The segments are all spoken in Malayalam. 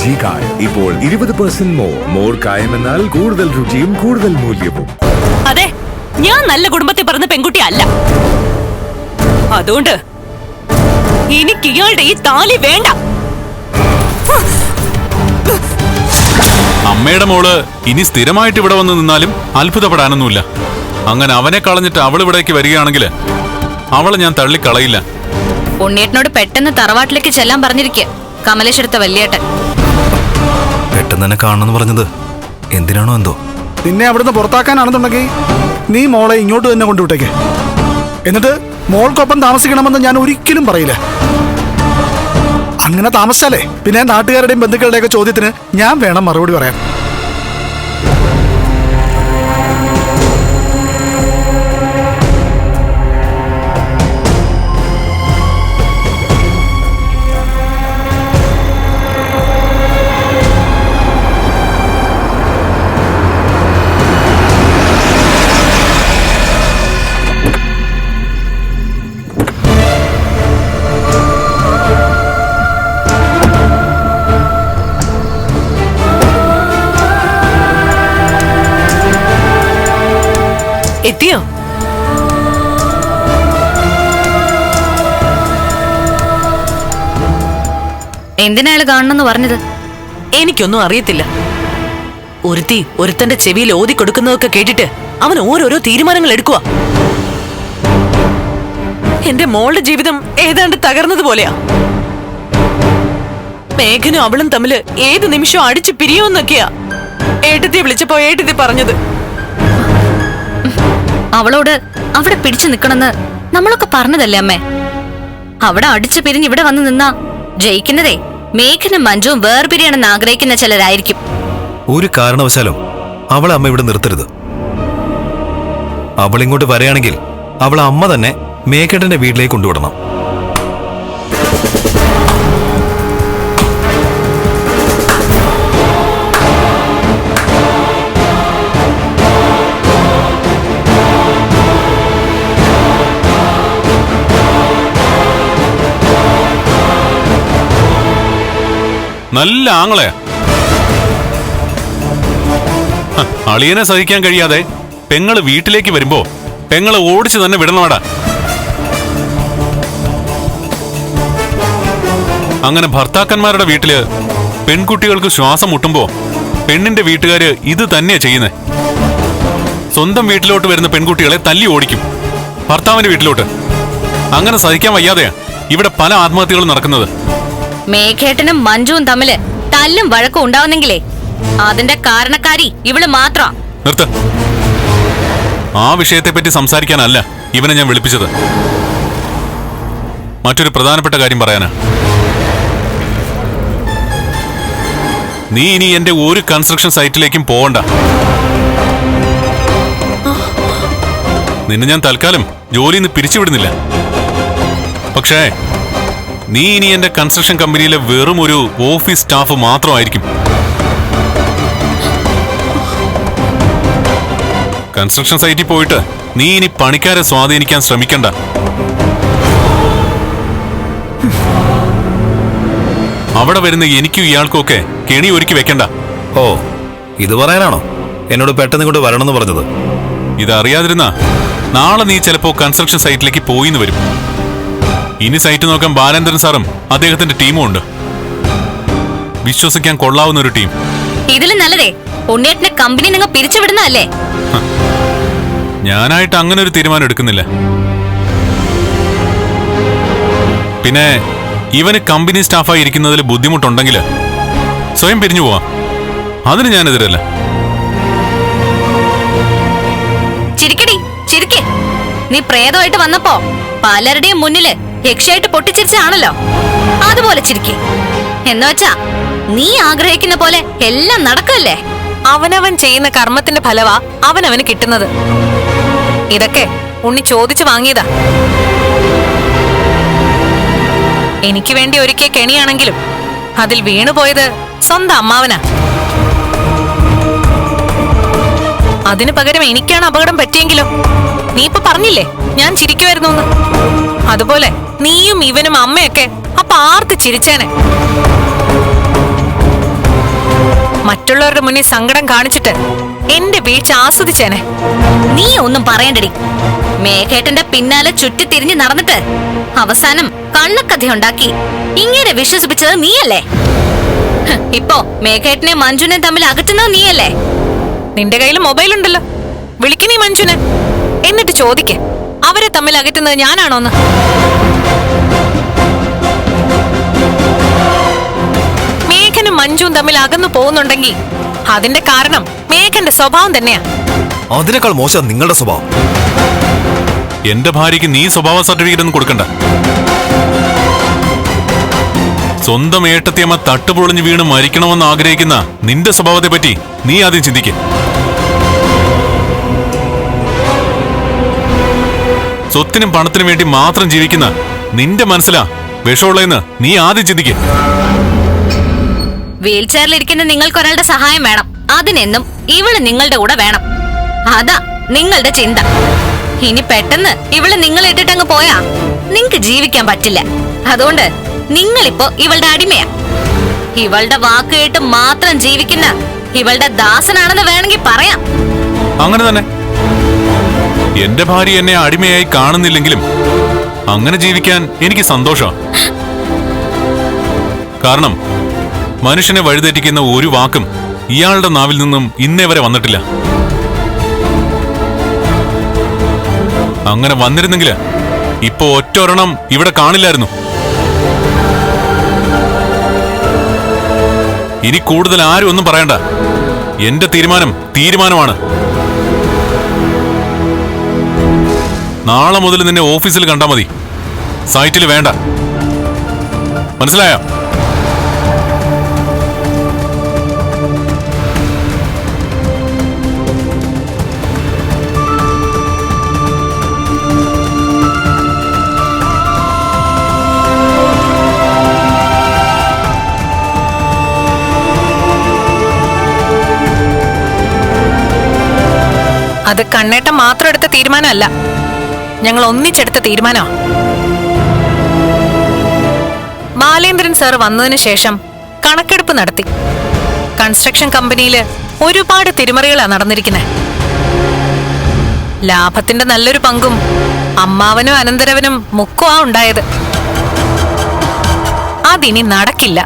ജി കായം ഇപ്പോൾ ഇരുപത് പെർസെന്റ് മോർ മോർ കായം എന്നാൽ കൂടുതൽ രുചിയും കൂടുതൽ മൂല്യവും. അതെ ഞാൻ നല്ല കുടുംബത്തിൽ പറഞ്ഞ പെൺകുട്ടി അല്ല. അതുകൊണ്ട് എനിക്ക് ഇയാളുടെ ഈ താലി വേണ്ട. അമ്മയുടെ മോൾ ഇനി സ്ഥിരമായിട്ട് ഇവിടെ വന്ന് നിന്നാലും അത്ഭുതപ്പെടാനൊന്നുമില്ല. അങ്ങനെ അവനെ കളഞ്ഞിട്ട് അവൾ ഇവിടേക്ക് വരികയാണെങ്കിൽ അവളെ ഞാൻ തള്ളിക്കളയില്ല. ഉണ്ണിയേട്ടനോട് പെട്ടെന്ന് തറവാട്ടിലേക്ക് ചെല്ലാൻ പറഞ്ഞിരിക്കുക കമലേശ്വരത്തെ വല്യേട്ടൻ. പെട്ടെന്ന് തന്നെ കാണണമെന്ന് പറഞ്ഞത് എന്തിനാണോ എന്തോ? നിന്നെ അവിടുന്ന് പുറത്താക്കാനാണെന്നുണ്ടെങ്കിൽ നീ മോളെ ഇങ്ങോട്ട് തന്നെ കൊണ്ടുവിട്ടേക്ക്. എന്നിട്ട് മോൾക്കൊപ്പം താമസിക്കണമെന്ന് ഞാൻ ഒരിക്കലും പറയില്ല. അങ്ങനെ താമസിച്ചാലേ പിന്നെ നാട്ടുകാരുടെയും ബന്ധുക്കളുടെയൊക്കെ ചോദ്യത്തിന് ഞാൻ വേണം മറുപടി പറയാൻ. എത്തിയോ? എന്തിനാ അയാൾ കാണണമെന്ന് പറഞ്ഞത്? എനിക്കൊന്നും അറിയത്തില്ല. ഒരുത്തി ഒരുത്തന്റെ ചെവിയിൽ ഓതി കൊടുക്കുന്നതൊക്കെ കേട്ടിട്ട് അവൻ ഓരോരോ തീരുമാനങ്ങൾ എടുക്കുക എന്റെ മോളുടെ ജീവിതം ഏതാണ്ട് തകർന്നതുപോലെയാ മേഘനും അവളും തമ്മിൽ ഏത് നിമിഷവും അടിച്ചു പിരിയുമെന്നൊക്കെയാ ഏട്ടത്തി വിളിച്ചപ്പോ ഏട്ടത്തി പറഞ്ഞത്. അവളോട് അവിടെ പിടിച്ചു നിക്കണെന്ന് നമ്മളൊക്കെ പറഞ്ഞതല്ലേ അമ്മേ? അവിടെ അടിച്ചു പിരിഞ്ഞ് ഇവിടെ വന്ന് നിന്നാ ജയിക്കുന്നതേ മേഘനും മഞ്ജുവും വേർപിരിയണമെന്ന് ആഗ്രഹിക്കുന്ന ചിലരായിരിക്കും. ഒരു കാരണവശാലും അവളെ അമ്മ ഇവിടെ നിർത്തരുത്. അവളിങ്ങോട്ട് വരികയാണെങ്കിൽ അവളെ അമ്മ തന്നെ മേഘട്ടന്റെ വീട്ടിലേക്ക് കൊണ്ടുവിടണം. നല്ല ആങ്ങളെ. അളിയനെ സഹിക്കാൻ കഴിയാതെ പെങ്ങൾ വീട്ടിലേക്ക് വരുമ്പോ പെങ്ങളെ ഓടിച്ചു തന്നെ വിടണമാടാ അങ്ങനെ ഭർത്താക്കന്മാരുടെ വീട്ടിൽ പെൺകുട്ടികൾക്ക് ശ്വാസം മുട്ടുമ്പോ പെണ്ണിന്റെ വീട്ടുകാര് ഇത് തന്നെയാ ചെയ്യുന്നേ. സ്വന്തം വീട്ടിലോട്ട് വരുന്ന പെൺകുട്ടികളെ തല്ലി ഓടിക്കും ഭർത്താവിന്റെ വീട്ടിലോട്ട്. അങ്ങനെ സഹിക്കാൻ വയ്യാതെയാ ഇവിടെ പല ആത്മഹത്യകളും നടക്കുന്നത്. മേഘേട്ടനും മഞ്ജുവും തമ്മിൽ തല്ലും വഴക്കും ഉണ്ടാവുന്നെങ്കിലേ. അതിന്റെ കാരണക്കാരി ഇവൾ മാത്രം. നിർത്ത. ആ വിഷയത്തെപ്പറ്റി സംസാരിക്കാനല്ല ഇവനെ ഞാൻ വിളിപ്പിച്ചത്. മറ്റൊരു പ്രധാനപ്പെട്ട കാര്യം പറയാനാ. നീ ഇനി എന്റെ ഒരു കൺസ്ട്രക്ഷൻ സൈറ്റിലേക്കും പോകണ്ട നിന്നെ ഞാൻ തൽക്കാലം ജോലിയിൽ നിന്ന് പിരിച്ചുവിടുന്നില്ല. പക്ഷേ നീ ഇനി എന്റെ കൺസ്ട്രക്ഷൻ കമ്പനിയിലെ വെറും ഒരു ഓഫീസ് സ്റ്റാഫ് മാത്രമായിരിക്കും. കൺസ്ട്രക്ഷൻ സൈറ്റിൽ പോയിട്ട് നീ ഇനി പണിക്കാരെ സ്വാധീനിക്കാൻ ശ്രമിക്കണ്ട. അവിടെ വരുന്ന എനിക്കും ഇയാൾക്കും ഒക്കെ കെണി ഒരുക്കി വെക്കണ്ട. ഓ ഇത് പറയാനാണോ? എന്നോട് പെട്ടെന്ന് ഇങ്ങോട്ട് വരണമെന്ന് പറഞ്ഞത്. ഇതറിയാതിരുന്ന നാളെ നീ ചിലപ്പോ കൺസ്ട്രക്ഷൻ സൈറ്റിലേക്ക് പോയിന്ന് വരും. ഇനി സൈറ്റ് നോക്കാൻ ബാലേന്ദ്രൻ സാറും അദ്ദേഹത്തിന്റെ ടീമും ഉണ്ട്. വിശ്വസിക്കാൻ കൊള്ളാവുന്ന ഒരു ടീം ഇതിലും നല്ലതേ. ഉണ്ണിയേട്ടനെ കമ്പനി നിങ്ങൾ പിരിച്ചുവിടുന്നതല്ലേ? ഞാനായിട്ട് അങ്ങനെ ഒരു തീരുമാനം എടുക്കുന്നില്ല. പിന്നെ ഇവന് കമ്പനി സ്റ്റാഫായി ഇരിക്കുന്നതിൽ ബുദ്ധിമുട്ടുണ്ടെങ്കിൽ സ്വയം പിരിഞ്ഞു പോവാം. അതിന് ഞാനെതിരല്ല ചിരിക്കടി ചിരിക്കേ. നീ പ്രേതമായിട്ട് വന്നപ്പോ പലരുടെയും മുന്നിൽ യക്ഷയായിട്ട് പൊട്ടിച്ചിരിച്ചാണല്ലോ അതുപോലെ ചിരിക്കേ. എന്നുവച്ചാ നീ ആഗ്രഹിക്കുന്ന പോലെ എല്ലാം നടക്കല്ലേ അവനവൻ ചെയ്യുന്ന കർമ്മത്തിന്റെ ഫലവാ അവനവന് കിട്ടുന്നത്. ഇതൊക്കെ ഉണ്ണി ചോദിച്ചു വാങ്ങിയതാ. എനിക്ക് വേണ്ടി ഒരുക്കിയ കെണിയാണെങ്കിലും അതിൽ വീണുപോയത് സ്വന്തം അമ്മാവനാ. അതിനു പകരം എനിക്കാണ് അപകടം പറ്റിയെങ്കിലോ? നീ ഇപ്പൊ പറഞ്ഞില്ലേ? ഞാൻ ചിരിക്കുമായിരുന്നു അതുപോലെ നീയും ഇവനും അമ്മയൊക്കെ അപ്പൊ ആർക്ക് ചിരിച്ചേനെ. മറ്റുള്ളവരുടെ മുന്നിൽ സങ്കടം കാണിച്ചിട്ട് എന്റെ വീഴ്ച ആസ്വദിച്ചേനെ. നീ ഒന്നും പറയണ്ടടി. മേഘേട്ടന്റെ പിന്നാലെ ചുറ്റി തിരിഞ്ഞു നടന്നിട്ട് അവസാനം കണ്ണക്കഥ ഉണ്ടാക്കി ഇങ്ങനെ വിശ്വസിപ്പിച്ചത് നീയല്ലേ? ഹ്, ഇപ്പോ മേഘേട്ടനെ മഞ്ജുനെ തമ്മിൽ അകറ്റുന്നത് നീയല്ലേ? നിന്റെ കയ്യിൽ മൊബൈൽ ഉണ്ടല്ലോ വിളിക്ക് നീ മഞ്ജുനെ എന്നിട്ട് ചോദിക്ക്. അവരെ തമ്മിൽ അകറ്റുന്നത് ഞാനാണോന്ന് മേഘനും മഞ്ജുവും തമ്മിൽ അകന്നു പോകുന്നുണ്ടെങ്കിൽ അതിന്റെ കാരണം മേഘന്റെ സ്വഭാവം തന്നെയാ. അതിനേക്കാൾ മോശം നിങ്ങളുടെ സ്വഭാവം. എന്റെ ഭാര്യയ്ക്ക് നീ സ്വഭാവ സർട്ടിഫിക്കറ്റ് ഒന്നും കൊടുക്കണ്ട. സ്വന്തം ഏട്ടത്തിയമ്മ തട്ടുപൊളിഞ്ഞ് വീണ് മരിക്കണമെന്ന് ആഗ്രഹിക്കുന്ന നിന്റെ സ്വഭാവത്തെ പറ്റി നീ ആദ്യം ചിന്തിക്ക്. സ്വത്തിനും പണത്തിനും വേണ്ടി മാത്രം ജീവിക്കുന്ന നിന്റെ മനസ്സിലാ വിഷമുള്ളതെന്ന് നീ ആദ്യം ചിന്തിക്ക്. വീൽചെയറിലിരിക്കുന്ന നിങ്ങൾക്ക് ഒരാളുടെ സഹായം വേണം. അതിനെന്നും ഇവൾ നിങ്ങളുടെ കൂടെ വേണം. അതാ നിങ്ങളുടെ ചിന്ത. ഇനി പെട്ടെന്ന് ഇവൾ നിങ്ങൾ ഇട്ടിട്ടങ്ങ് പോയാ നിങ്ങക്ക് ജീവിക്കാൻ പറ്റില്ല. അതുകൊണ്ട് നിങ്ങളിപ്പോ ഇവളുടെ അടിമയാ. ഇവളുടെ വാക്ക് കേട്ട് മാത്രം ജീവിക്കുന്ന ഇവളുടെ ദാസനാണെന്ന് വേണമെങ്കിൽ പറയാം. അങ്ങനെ തന്നെ. എന്റെ ഭാര്യ എന്നെ അടിമയായി കാണുന്നില്ലെങ്കിലും അങ്ങനെ ജീവിക്കാൻ എനിക്ക് സന്തോഷം. കാരണം മനുഷ്യനെ വഴിതെറ്റിക്കുന്ന ഒരു വാക്കും ഇയാളുടെ നാവിൽ നിന്നും ഇന്നേ വരെ വന്നിട്ടില്ല. അങ്ങനെ വന്നിരുന്നെങ്കിൽ ഇപ്പൊ ഒറ്റൊരെണ്ണം ഇവിടെ കാണില്ലായിരുന്നു. ഇനി കൂടുതൽ ആരും ഒന്നും പറയണ്ട. എന്റെ തീരുമാനം തീരുമാനമാണ്. നാളെ മുതൽ നിന്നെ ഓഫീസിൽ കണ്ടാ മതി. സൈറ്റിൽ വേണ്ട. മനസ്സിലായോ? അത് കണ്ണേട്ടം മാത്രം എടുത്ത തീരുമാനമല്ല. ഞങ്ങൾ ഒന്നിച്ചെടുത്ത തീരുമാനോ മാലേന്ദ്രൻ സാർ വന്നതിന് ശേഷം കണക്കെടുപ്പ് നടത്തി. കൺസ്ട്രക്ഷൻ കമ്പനിയിൽ ഒരുപാട് തിരിമറികളാണ് നടന്നിരിക്കുന്നത് ലാഭത്തിന്റെ നല്ലൊരു പങ്കും അമ്മാവനും അനന്തരവനും മുക്കുവാ ഉണ്ടായത്. അതിനി നടക്കില്ല.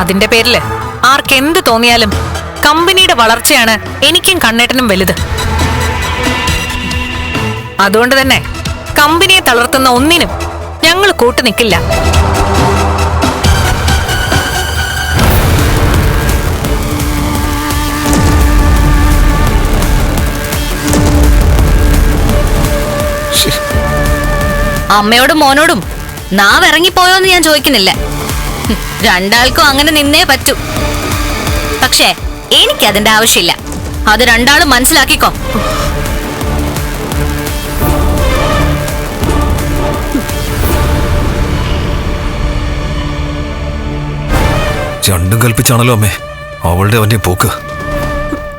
അതിന്റെ പേരിൽ ആർക്കെന്ത് തോന്നിയാലും കമ്പനിയുടെ വളർച്ചയാണ് എനിക്കും കണ്ണേട്ടനും വലുത്. അതുകൊണ്ട് തന്നെ കമ്പനിയെ തളർത്തുന്ന ഒന്നിനും ഞങ്ങൾ കൂട്ടു നിൽക്കില്ല. അമ്മയോടും മോനോടും നാവ് ഇറങ്ങിപ്പോയോന്ന് ഞാൻ ചോദിക്കുന്നില്ല. രണ്ടാൾക്കും അങ്ങനെ നിന്നേ പറ്റൂ. പക്ഷേ എനിക്കതിന്റെ ആവശ്യമില്ല. അത് രണ്ടാളും മനസ്സിലാക്കിക്കോ. രണ്ടും കൽപ്പിച്ചാണല്ലോ അമ്മേ. അവളുടെ അവന്റെ പോക്ക്.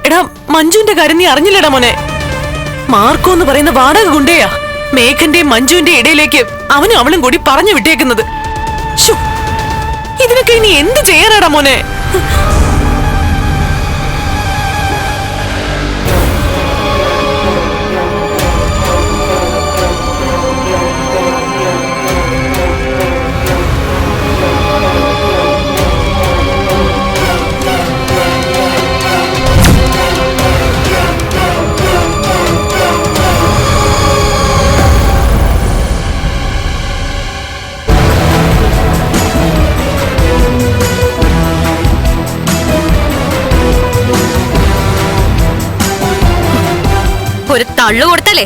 എടാ മഞ്ജുവിന്റെ കാര്യം നീ അറിഞ്ഞില്ലടാ മോനെ. മാർക്കോ എന്ന് പറയുന്ന വാടക ഗുണ്ടയാ. മേഘന്റെയും മഞ്ജുവിന്റെ ഇടയിലേക്ക് അവനും അവളും കൂടി പറഞ്ഞു വിട്ടേക്കുന്നത്. ഇതിനൊക്കെ ഇനി എന്ത് ചെയ്യാനാടാ മോനെ? തള്ളു കൊടുത്തല്ലേ?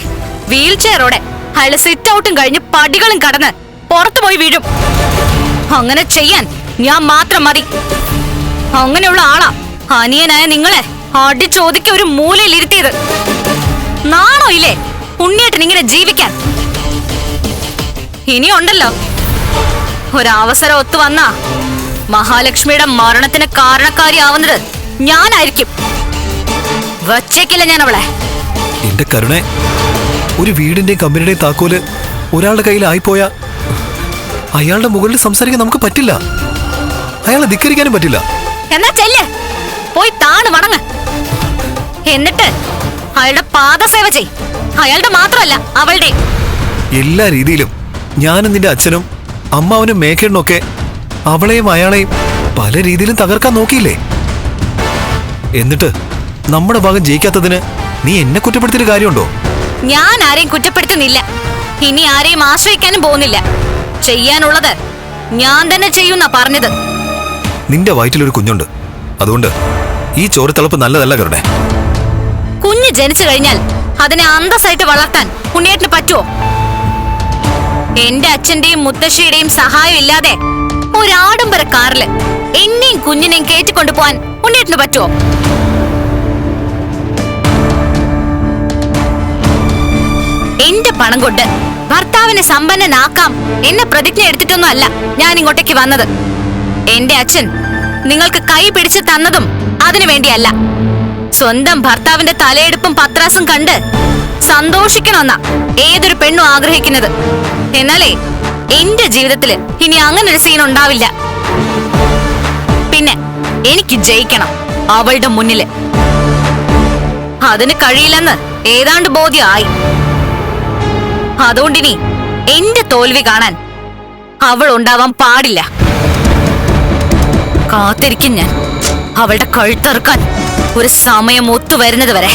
വീൽ ചെയറോടെ അയാൾ സിറ്റ് ഔട്ടും കഴിഞ്ഞ് പടികളും കടന്ന് പുറത്തു പോയി വീഴും. അങ്ങനെ ചെയ്യാൻ ഞാൻ മാത്രം മതി. അങ്ങനെയുള്ള ആളാ അനിയനായ നിങ്ങളെ അടി ചോദിക്ക ഒരു മൂലയിൽ ഇരുത്തിയത്. നാണോ ഇല്ലേ? ഉണ്ണിയേട്ടൻ ഇങ്ങനെ ജീവിക്കാൻ. ഇനിയുണ്ടല്ലോ ഒരവസരം ഒത്തു വന്നാ മഹാലക്ഷ്മിയുടെ മരണത്തിന് കാരണക്കാരി ആവുന്നത് ഞാനായിരിക്കും. വച്ചേക്കില്ല ഞാൻ അവളെ എന്റെ കരുണെ ഒരു വീടിന്റെ കമ്പനിയുടെയും താക്കോൽ ഒരാളുടെ കയ്യിൽ ആയിപ്പോയാ അയാളുടെ മുകളിൽ സംസാരിക്കാൻ നമുക്ക് പറ്റില്ല. അയാളെ ധിക്കരിക്കാനും പറ്റില്ല. എന്നാ ചെല്ല്. പോയി താണ് വണങ്ങ് എന്നിട്ട് അയാളുടെ പാദസേവ ചെയ്. അയാളുടെ മാത്രമല്ല അവളുടെ എല്ലാ രീതിയിലും ഞാനും നിന്റെ അച്ഛനും അമ്മാവനും മേക്കേണ്ണൊക്കെ അവളെയും അയാളെയും പല രീതിയിലും തകർക്കാൻ നോക്കിയില്ലേ? എന്നിട്ട് നമ്മുടെ ഭാഗം ജയിക്കാത്തതിന് നീ എന്നെ കുറ്റപ്പെടുത്തിയ കാര്യമുണ്ടോ? ഞാൻ ആരെയും കുറ്റപ്പെടുത്തുന്നില്ല. ഇനി ആരെയും ആശ്രയിക്കാനും പോകുന്നില്ല. ചെയ്യാനുള്ളത് ഞാൻ തന്നെ ചെയ്യുന്ന പറഞ്ഞത്. നിന്റെ വയറ്റിലൊരു കുഞ്ഞുണ്ട്. അതുകൊണ്ട് ഈ ചോരത്തിളപ്പ് നല്ലതല്ല കരുടെ കുഞ്ഞ് ജനിച്ചു കഴിഞ്ഞാൽ അതിനെ അന്തസ്സായിട്ട് വളർത്താൻ ഉണ്ണിയേട്ടിന് പറ്റുമോ എന്റെ അച്ഛന്റെയും മുത്തശ്ശിയുടെയും സഹായം ഇല്ലാതെ ഒരാടംബര കാറിൽ എന്നെയും കുഞ്ഞിനെയും കേറ്റിക്കൊണ്ടു പോവാൻ ഉണ്ണിയേട്ടിന് പറ്റുമോ പണം കൊണ്ട്. ഭർത്താവിനെ സമ്പന്നനാക്കാം എന്ന പ്രതിജ്ഞ എടുത്തിട്ടൊന്നും അല്ല ഞാൻ ഇങ്ങോട്ടേക്ക് വന്നത്. എന്റെ അച്ഛൻ നിങ്ങൾക്ക് കൈ പിടിച്ച് തന്നതും അതിനു വേണ്ടിയല്ല. സ്വന്തം ഭർത്താവിന്റെ തലയെടുപ്പും പത്രാസും കണ്ട് സന്തോഷിക്കണമെന്നാ ഏതൊരു പെണ്ണും ആഗ്രഹിക്കുന്നത്. എന്നാലേ എന്റെ ജീവിതത്തിൽ ഇനി അങ്ങനെ ഒരു സീൻ ഉണ്ടാവില്ല. പിന്നെ എനിക്ക് ജയിക്കണം അവളുടെ മുന്നിൽ. അതിന് കഴിയില്ലെന്ന് ഏതാണ്ട് ബോധ്യമായി. അതുകൊണ്ടിനി എന്റെ തോൽവി കാണാൻ അവൾ ഉണ്ടാവാൻ പാടില്ല. കാത്തിരിക്കും ഞാൻ. അവളുടെ കഴുത്തറുക്കാൻ ഒരു സമയം ഒത്തുവരുന്നത് വരെ.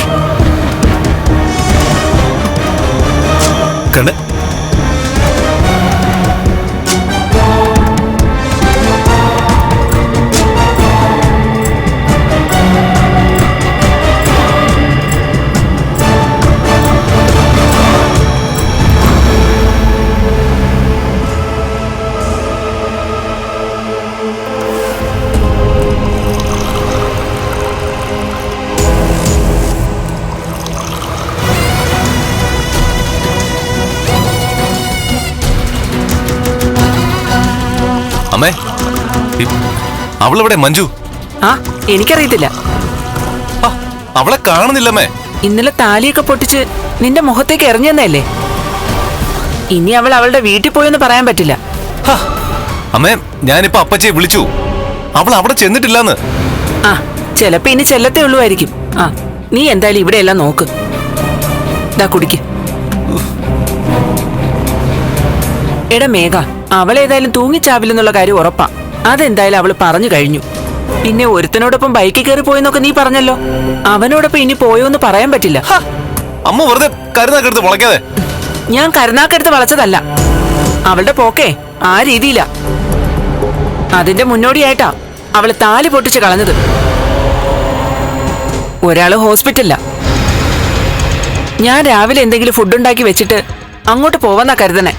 അവളെവിടെ മഞ്ജു? ആ എനിക്കറിയത്തില്ല. അവളെ കാണുന്നില്ലമ്മേ. ഇന്നലെ താലിയൊക്കെ പൊട്ടിച്ച് നിന്റെ മുഖത്തേക്ക് എറിഞ്ഞെന്നല്ലേ? ഇനി അവൾ അവളുടെ വീട്ടിൽ പോയെന്ന് പറയാൻ പറ്റില്ല. അമ്മേ ഞാനിപ്പോ അപ്പച്ചയെ വിളിച്ചു. അവൾ അവിടെ ചെന്നിട്ടില്ലെന്ന്. ആ ചെലപ്പോ ഇനി ചെല്ലത്തേ ഉള്ളുവായിരിക്കും. ആ നീ എന്തായാലും ഇവിടെ എല്ലാം നോക്ക്. ദാ കുടിക്ക്. എടാ മേഘ അവളേതായാലും തൂങ്ങിച്ചാവില്ലെന്നുള്ള കാര്യം ഉറപ്പാ. അതെന്തായാലും അവൾ പറഞ്ഞു കഴിഞ്ഞു. പിന്നെ ഒരുത്തനോടൊപ്പം ബൈക്കിൽ കയറി പോയെന്നൊക്കെ നീ പറഞ്ഞല്ലോ. അവനോടൊപ്പം ഇനി പോയോന്ന് പറയാൻ പറ്റില്ല. അമ്മ വെറുതെ കരുനാക്കെടുത്ത് വളയ്ക്കാതെ. ഞാൻ കരുനാക്കെടുത്ത് വളച്ചതല്ല. അവളുടെ പോക്കേ ആ രീതിയില. അതിന്റെ മുന്നോടിയായിട്ടാ അവൾ താലി പൊട്ടിച്ച് കളഞ്ഞത്. ഒരാൾ ഹോസ്പിറ്റലില്ല ഞാൻ രാവിലെ എന്തെങ്കിലും ഫുഡ് ഉണ്ടാക്കി വെച്ചിട്ട് അങ്ങോട്ട് പോവാന്നാ കരുതണേ.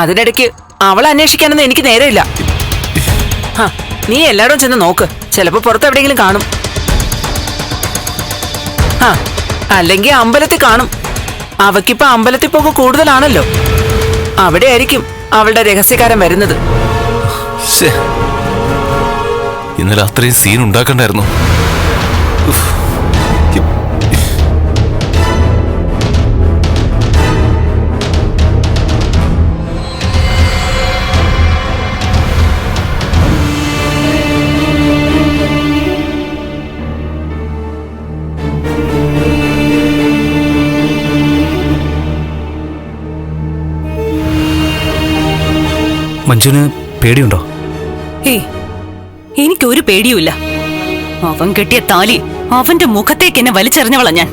അതിനിടയ്ക്ക് അവൾ അന്വേഷിക്കാനൊന്നും എനിക്ക് നേരമില്ല നീ എല്ലാവരും ചെന്ന് നോക്ക്. ചിലപ്പോ പുറത്ത് എവിടെയെങ്കിലും കാണും. അല്ലെങ്കിൽ അമ്പലത്തിൽ കാണും. അവക്കിപ്പോ അമ്പലത്തിൽ പോക്ക് കൂടുതലാണല്ലോ. അവിടെ ആയിരിക്കും അവളുടെ രഹസ്യകാരൻ വരുന്നത്. ഇന്നലെ അത്രയും സീൻ ഉണ്ടാക്കണ്ടായിരുന്നു. മഞ്ജുന് പേടിയുണ്ടോ? ഏയ് എനിക്കൊരു പേടിയുമില്ല. അവൻ കെട്ടിയ താലി അവന്റെ മുഖത്തേക്ക് എന്നെ വലിച്ചെറിഞ്ഞവളാ ഞാൻ.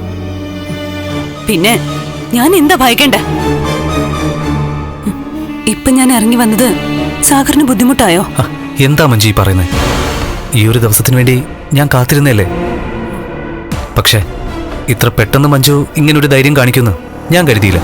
പിന്നെ ഞാൻ എന്താ ഭയക്കണ്ട? ഇപ്പൊ ഞാൻ ഇറങ്ങി വന്നത് സാഗറിന് ബുദ്ധിമുട്ടായോ? എന്താ മഞ്ജു ഈ പറയുന്നത് ഈ ഒരു ദിവസത്തിന് വേണ്ടി ഞാൻ കാത്തിരുന്നല്ലേ പക്ഷേ ഇത്ര പെട്ടെന്ന് മഞ്ജു ഇങ്ങനൊരു ധൈര്യം കാണിക്കുന്നു ഞാൻ കരുതിയില്ല.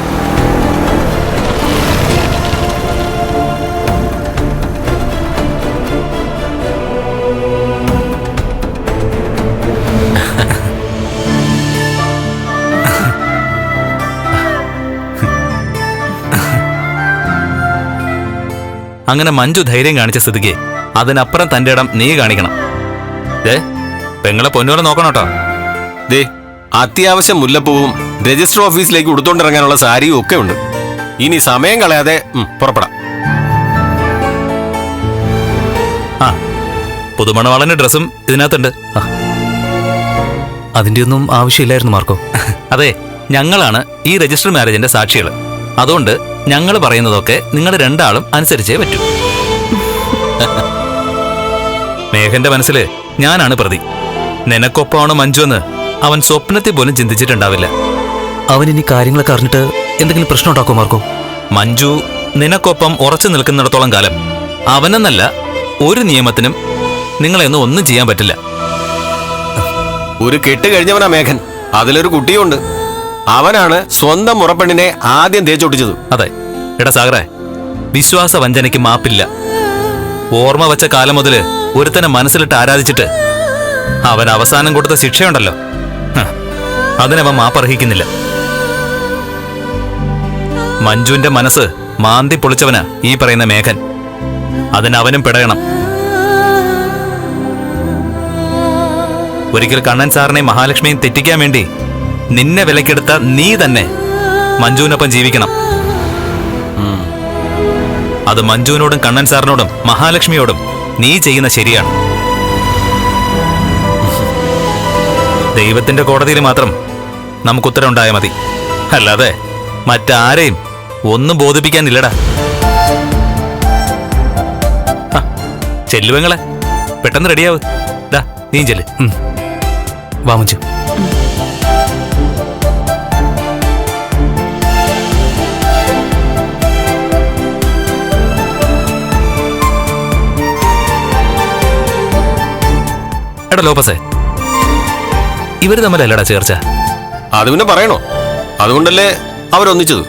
അങ്ങനെ മഞ്ജു ധൈര്യം കാണിച്ച സ്ഥിതിക്ക് അതിനപ്പുറം തന്റെ ഇടം നീ കാണിക്കണം. ഏ പെങ്ങളെ പൊന്നോരെ നോക്കണോട്ടോ ദേ അത്യാവശ്യം മുല്ലപ്പൂവും രജിസ്റ്റർ ഓഫീസിലേക്ക് ഉടുത്തോണ്ടിറങ്ങാനുള്ള സാരിയും ഒക്കെ ഉണ്ട്. ഇനി സമയം കളയാതെ പുറപ്പെടാം. ആ പുതുമണവാളന്റെ ഡ്രസ്സും ഇതിനകത്തുണ്ട്. അതിന്റെ ഒന്നും ആവശ്യമില്ലായിരുന്നു മാർക്കോ. അതെ ഞങ്ങളാണ് ഈ രജിസ്റ്റർ മാരേജിന്റെ സാക്ഷികൾ. അതുകൊണ്ട് ഞങ്ങൾ പറയുന്നതൊക്കെ നിങ്ങൾ രണ്ടാളും അനുസരിച്ചേ പറ്റൂ. മേഘന്റെ മനസ്സിൽ ഞാനാണ് പ്രതി. നിനക്കൊപ്പമാണോ മഞ്ജു എന്ന് അവൻ സ്വപ്നത്തിൽ പോലും ചിന്തിച്ചിട്ടുണ്ടാവില്ല. അവൻ ഇനി കാര്യങ്ങളൊക്കെ അറിഞ്ഞിട്ട് എന്തെങ്കിലും പ്രശ്നം ഉണ്ടാക്കോ മാർക്കോ? മഞ്ജു നിനക്കൊപ്പം ഉറച്ചു നിൽക്കുന്നിടത്തോളം കാലം അവനെന്നല്ല ഒരു നിയമത്തിനും നിങ്ങളെ ഒന്നും ചെയ്യാൻ പറ്റില്ല. ഒരു കെട്ട് കഴിഞ്ഞവനാ മേഘൻ. അതിലൊരു കുട്ടിയുണ്ട്. അവനാണ് സ്വന്തം മുറപ്പെണ്ണിനെ ആദ്യം തേച്ചൊട്ടിച്ചത്. അതെ. എടാ സാഗറെ വിശ്വാസ വഞ്ചനയ്ക്ക് മാപ്പില്ല. ഓർമ്മ വച്ച കാലം മുതൽ ഒരുത്തനെ മനസ്സിലിട്ട് ആരാധിച്ചിട്ട് അവൻ അവസാനം കൊടുത്ത ശിക്ഷയുണ്ടല്ലോ. അതിനവൻ മാപ്പർഹിക്കുന്നില്ല. മഞ്ജുവിന്റെ മനസ്സ് മാന്തി പൊളിച്ചവനാ ഈ പറയുന്ന മേഘൻ. അതിനവനും പിടയണം. ഒരിക്കൽ കണ്ണൻ സാറിനെ മഹാലക്ഷ്മിയും തെറ്റിക്കാൻ വേണ്ടി നിന്നെ വിലക്കെടുത്ത നീ തന്നെ മഞ്ജുവിനൊപ്പം ജീവിക്കണം. അത് മഞ്ജുവിനോടും കണ്ണൻ സാറിനോടും മഹാലക്ഷ്മിയോടും നീ ചെയ്യുന്ന ശരിയാണ്. ദൈവത്തിന്റെ കോടതിയിൽ മാത്രം നമുക്ക് ഉത്തരം ഉണ്ടായാൽ മതി. അല്ലാതെ മറ്റാരെയും ഒന്നും ബോധിപ്പിക്കാനില്ലടാ. ചെല്ലുവങ്ങളെ. പെട്ടെന്ന് റെഡിയാവ്. നീ ചെല്ല്. വാ മഞ്ജു. എടാ ലോപ്പസേ ഇവർ തമ്മിലല്ലടാ ചേർച്ച. അത് പിന്നെ പറയണോ? അതുകൊണ്ടല്ലേ അവരൊന്നിച്ചത്.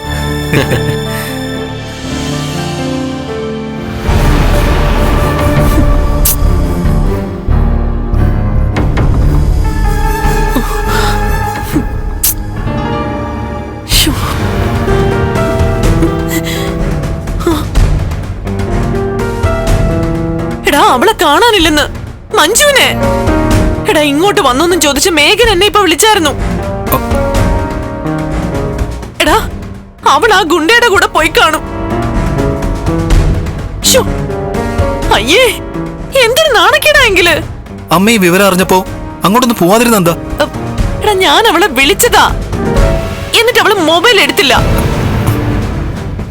എടാ അവളെ കാണാനില്ലെന്ന്. മഞ്ജുവിനെ? എടാ ഇങ്ങോട്ട് വന്നൊന്നും ചോദിച്ച് മേഘൻ എന്നെ ഇപ്പൊ വിളിച്ചായിരുന്നു. എടാ അവൾ ആ ഗുണ്ടയുടെ കൂടെ പോയി കാണും. അയ്യേ എന്തൊരു നാണക്കേടാ എങ്കിൽ? അമ്മ ഈ വിവരം അറിഞ്ഞപ്പോ അങ്ങോട്ടൊന്ന് പോവാതിരുന്നെന്താ എടാ ഞാൻ അവളെ വിളിച്ചതാ. എന്നിട്ട് അവൾ മൊബൈൽ എടുത്തില്ല.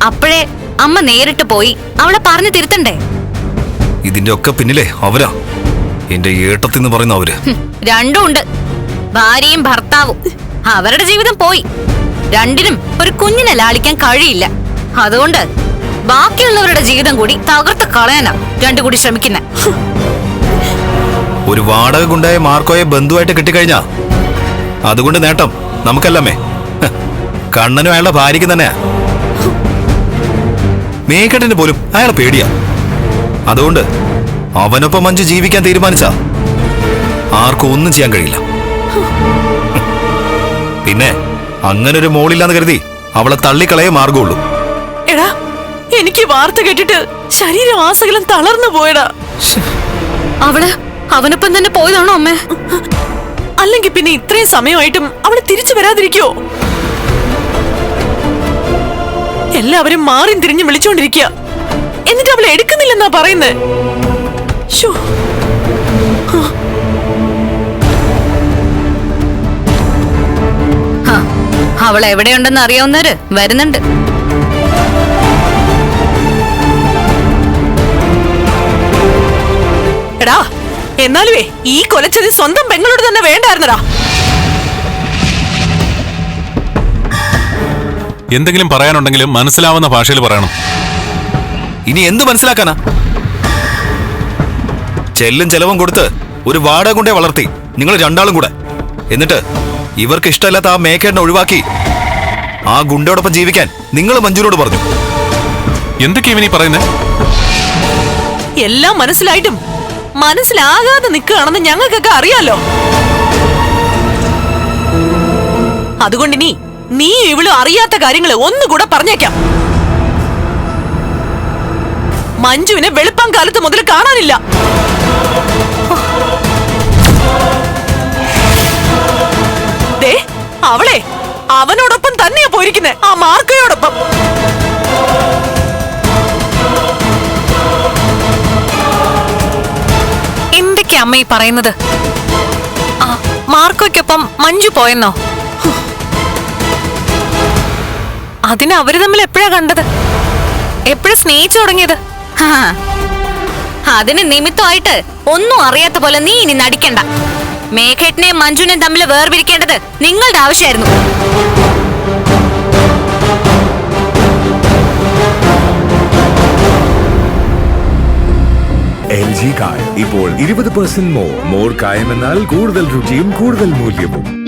അപ്പോഴേ അമ്മ നേരിട്ട് പോയി അവളെ പറഞ്ഞു തിരുത്തണ്ടേ? ഇതിന്റെ ഒക്കെ പിന്നിലെ അവരാ. എന്റെ ഏട്ടത്തിന്ന് പറയുന്ന അവർ. രണ്ടും ഉണ്ട്. ഭാര്യയും ഭർത്താവും. അവരുടെ ജീവിതം പോയി. രണ്ടിനും ഒരു കുഞ്ഞിനെ ലാളിക്കാൻ കഴിയില്ല. അതുകൊണ്ട് ബാക്കിയുള്ളവരുടെ ജീവിതം കൂടി തകർത്ത് കളയാനാ രണ്ടു കൂടി ശ്രമിക്കുന്നെ. ഒരു വാടക കൊണ്ടായ മാർക്കോയെ ബന്ധുവായിട്ട് കിട്ടിക്കഴിഞ്ഞാ? അതുകൊണ്ട് നേട്ടം നമുക്കല്ലമ്മേ. കണ്ണനും അയാളുടെ ഭാര്യയ്ക്ക് തന്നെയാ. മേക്കട്ടിന് പോലും അയാളെ പേടിയാ. അതുകൊണ്ട് അവനൊപ്പം മഞ്ജു ജീവിക്കാൻ തീരുമാനിച്ച. ആർക്കും ഒന്നും ചെയ്യാൻ കഴിയില്ല. പിന്നെ അങ്ങനെ ഒരു മോളില്ലാന്ന് കരുതി അവളെ തള്ളിക്കളയേ മാർഗമുള്ളൂ. എടാ എനിക്ക് വാർത്ത കേട്ടിട്ട് ശരീരം ആസകലം തളർന്നു പോയടാ. അവൾ അവനൊപ്പം തന്നെ പോയതാണോ അമ്മേ? അല്ലെങ്കിൽ പിന്നെ ഇത്രയും സമയമായിട്ടും അവൾ തിരിച്ചു വരാതിരിക്കോ? എല്ലാവരും മാറിയും തിരിഞ്ഞു വിളിച്ചോണ്ടിരിക്കുക എന്നിട്ട് അവൾ എടുക്കുന്നില്ലെന്നാ പറയുന്നത് ഹ, അവൾ എവിടെയുണ്ടെന്ന് അറിയാവുന്നവര് വരുന്നുണ്ട്. എടാ എന്നാലുവേ ഈ കൊലച്ചതി സ്വന്തം പെങ്ങളോട് തന്നെ വേണ്ടായിരുന്നടാ. എന്തെങ്കിലും പറയാനുണ്ടെങ്കിലും മനസ്സിലാവുന്ന ഭാഷയിൽ പറയണം. ഇനി എന്ത് മനസ്സിലാക്കാനാ? ചെല്ലും ചെലവും കൊടുത്ത് ഒരു വാടക കൊണ്ടേ വളർത്തി. നിങ്ങൾ രണ്ടാളും കൂടെ. എന്നിട്ട് ഇവർക്ക് ഇഷ്ടമല്ലാത്ത ആ മേക്കേടിനെ ഒഴിവാക്കി. ആ ഗുണ്ടയോടൊപ്പം ജീവിക്കാൻ നിങ്ങൾ മഞ്ജുനോട് പറഞ്ഞു. എന്തൊക്കെയാ ഇവനീ പറയുന്നത് എല്ലാം മനസ്സിലായിട്ടും മനസ്സിലാകാതെ നിൽക്കുകയാണെന്ന് ഞങ്ങൾക്കൊക്കെ അറിയാലോ. അതുകൊണ്ട് നീ നീ ഇവളും അറിയാത്ത കാര്യങ്ങൾ ഒന്നുകൂടെ പറഞ്ഞേക്കാം. മഞ്ജുവിനെ വെളുപ്പം കാലത്ത് മുതൽ കാണാനില്ല. അവളെ. അവനോടൊപ്പം തന്നെയാ പോയിരിക്കുന്നത് ആ മാർക്കയോടൊപ്പം. എന്തൊക്കെ അമ്മ ഈ പറയുന്നത്? ആ, മാർക്കോയ്ക്കൊപ്പം മഞ്ജു പോയെന്നോ? അതിന് അവർ തമ്മിൽ എപ്പോഴാ കണ്ടത്? എപ്പോഴാ സ്നേഹിച്ചു തുടങ്ങിയത്? ഹാ. അതിന് നിമിത്തമായിട്ട് ഒന്നും അറിയാത്ത പോലെ നീ ഇനി നടിക്കണ്ട. മേഘേട്ടനെയും മഞ്ജുനെയും തമ്മിൽ വേർപിരിക്കേണ്ടത് നിങ്ങളുടെ ആവശ്യമായിരുന്നു. കായം. ഇപ്പോൾ ഇരുപത് പെർസെന്റ് മോർ മോർ കായമെന്നാൽ കൂടുതൽ രുചിയും കൂടുതൽ മൂല്യവും.